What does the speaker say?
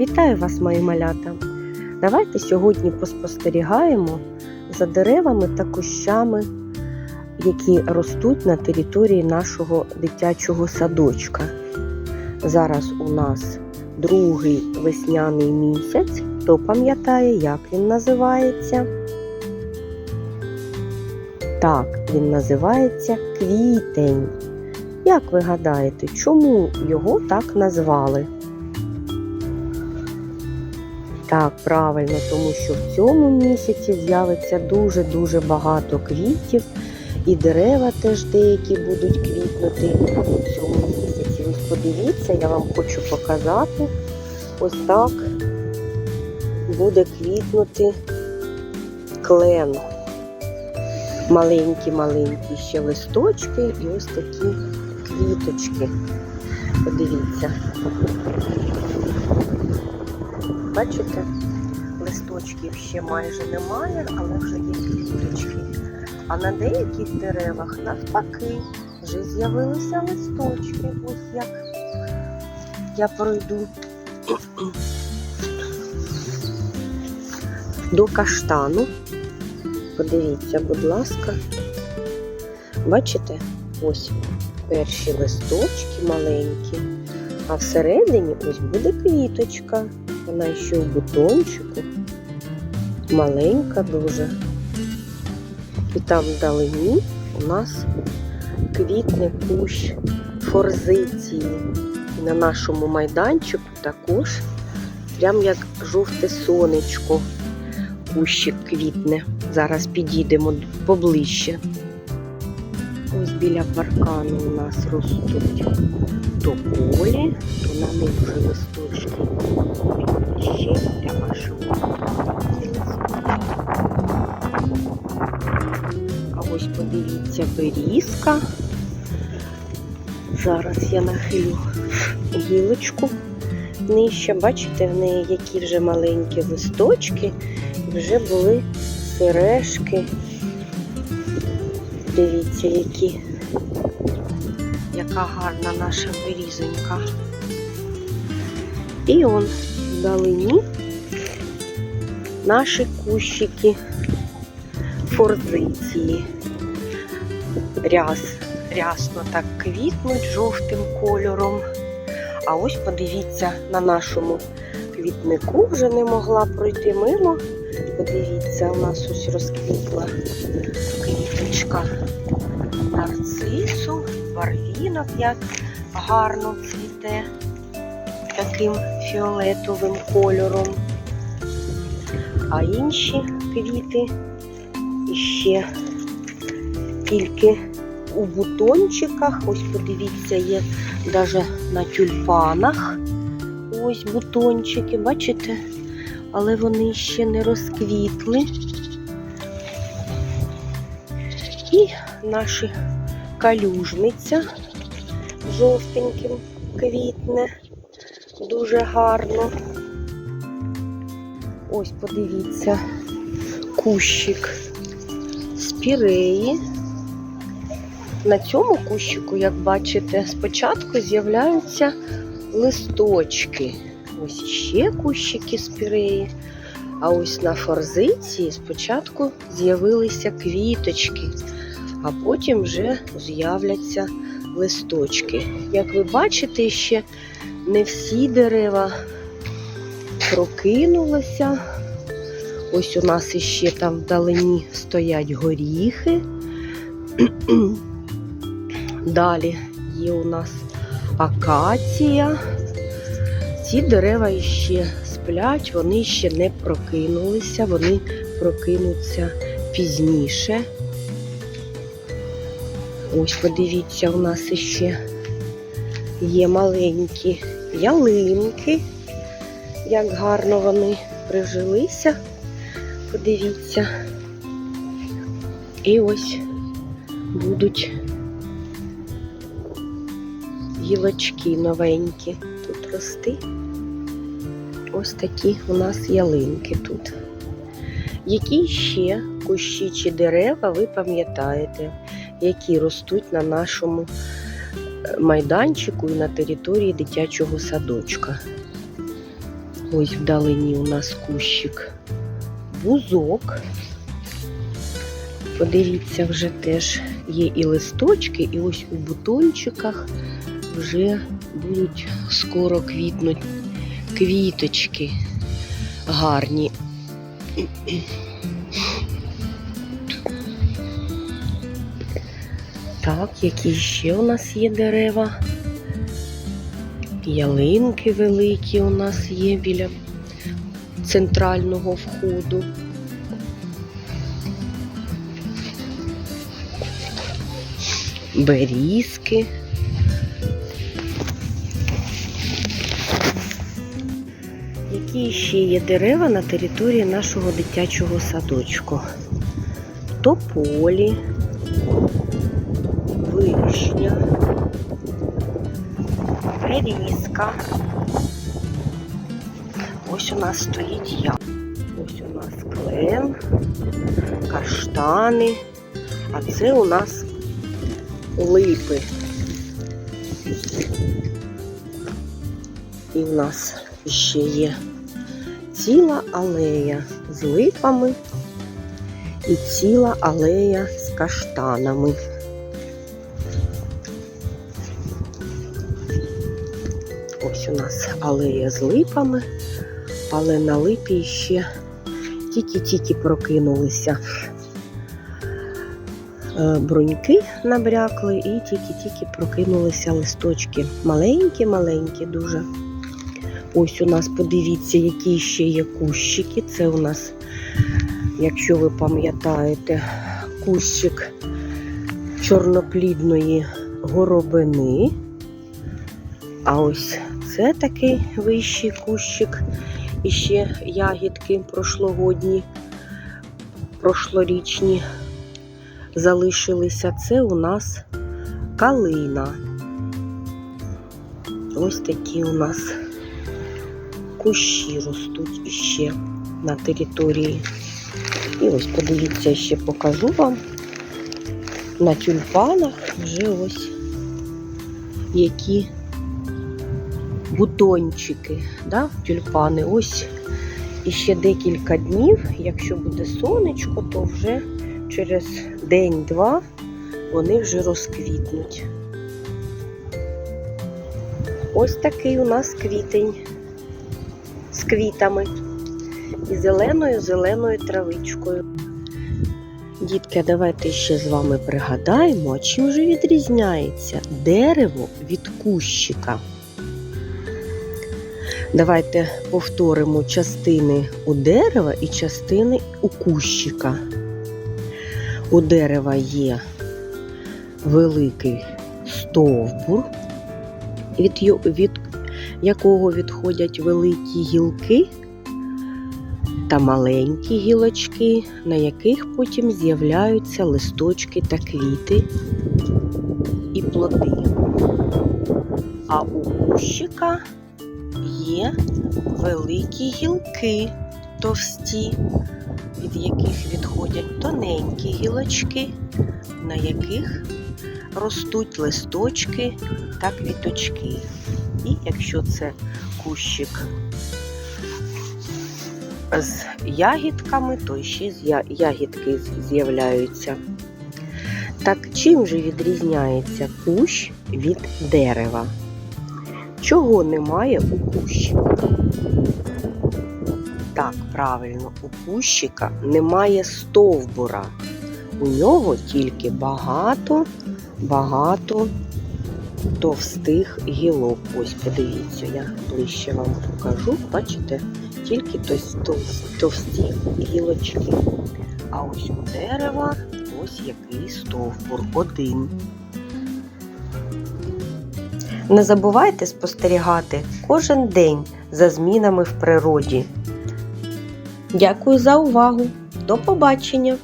Вітаю вас, мої малята! Давайте сьогодні поспостерігаємо за деревами та кущами, які ростуть на території нашого дитячого садочка. Зараз у нас другий весняний місяць. Хто пам'ятає, як він називається? Так, він називається квітень. Як ви гадаєте, чому його так назвали? Так, правильно, тому що в цьому місяці з'явиться дуже-дуже багато квітів, і дерева теж деякі будуть квітнути в цьому місяці. Ось подивіться, я вам хочу показати. Ось так буде квітнути клен. Маленькі-маленькі ще листочки і ось такі квіточки. Подивіться. Бачите, листочків ще майже немає, але вже є квіточки. А на деяких деревах навпаки вже з'явилися листочки. Ось як я пройду до каштану. Подивіться, будь ласка. Бачите? Ось перші листочки маленькі, а всередині ось буде квіточка. Вона ще в бутончику. Маленька дуже. І там вдалині у нас квітне кущ форзиції. І на нашому майданчику також, прям як жовте сонечко, кущик квітне. Зараз підійдемо поближче. Ось біля паркану у нас ростуть тополі, то на них вже листочки Зараз я нахилю гілочку нижче. Бачите, в неї які вже маленькі листочки, вже були сережки. Дивіться, які, яка гарна наша берізонька. І он вдалині наші кущики форзиції. Ряс, рясно так квітнуть жовтим кольором. А ось подивіться на нашому квітнику вже не могла пройти мимо. Подивіться, у нас ось розквітла квіточка нарцису, барвінок як гарно цвіте таким фіолетовим кольором. А інші квіти іще тільки у бутончиках. Ось подивіться, є навіть на тюльпанах. Ось бутончики, бачите? Але вони ще не розквітли. І наша калюжниця жовтеньким квітне, дуже гарно. Ось подивіться, кущик спіреї. На цьому кущику, як бачите, спочатку з'являються листочки. Ось ще кущики спіреї. А ось на форзиції спочатку з'явилися квіточки, а потім вже з'являться листочки. Як ви бачите, ще не всі дерева прокинулися. Ось у нас іще там вдалині стоять горіхи. Далі є у нас акація. Ці дерева іще сплять, вони ще не прокинулися, вони прокинуться пізніше. Ось подивіться, у нас іще є маленькі ялинки, як гарно вони прижилися. Подивіться. І ось будуть гілочки новенькі тут рости. Ось такі у нас ялинки тут. Які ще кущі чи дерева ви пам'ятаєте, які ростуть на нашому майданчику і на території дитячого садочка? Ось вдалині у нас кущик бузок. Подивіться, вже теж є і листочки, і ось у бутончиках вже будуть скоро квітнуть квіточки гарні. Так, які ще у нас є дерева? Ялинки великі у нас є біля центрального входу. Берізки. Які ще є дерева на території нашого дитячого садочку? Тополі, вишня, берізка. Ось у нас стоїть я. Ось у нас клен, каштани, а це у нас липи. І в нас ще є ціла алея з липами і ціла алея з каштанами. Ось у нас алея з липами, але на липі ще тільки-тільки прокинулися е, бруньки набрякли і тільки-тільки прокинулися листочки. Маленькі-маленькі дуже. Ось у нас, подивіться, які ще є кущики. Це у нас, якщо ви пам'ятаєте, кущик чорноплідної горобини. А ось це такий вищий кущик. І ще ягідки прошлогодні, прошлорічні залишилися. Це у нас калина. Ось такі у нас кущі ростуть іще на території. І ось подивіться, ще покажу вам. На тюльпанах вже ось які бутончики, да, тюльпани. Ось іще декілька днів, якщо буде сонечко, то вже через день-два вони вже розквітнуть. Ось такий у нас квітень з квітами і зеленою-зеленою травичкою. Дітки, давайте ще з вами пригадаємо, чим же відрізняється дерево від кущика. Давайте повторимо частини у дерева і частини у кущика. У дерева є великий стовбур, від, від якого відходять великі гілки та маленькі гілочки, на яких потім з'являються листочки та квіти і плоди. А у кущика є великі гілки товсті, від яких відходять тоненькі гілочки, на яких ростуть листочки та квіточки. І якщо це кущик з ягідками, то ще ягідки з'являються. Так чим же відрізняється кущ від дерева? Чого немає у кущика? Так, правильно, у кущика немає стовбура. У нього тільки багато, багато товстих гілок. Ось подивіться, я ближче вам покажу. Бачите, тільки товсті гілочки. А ось у дерева ось який стовбур один. Не забувайте спостерігати кожен день за змінами в природі. Дякую за увагу. До побачення!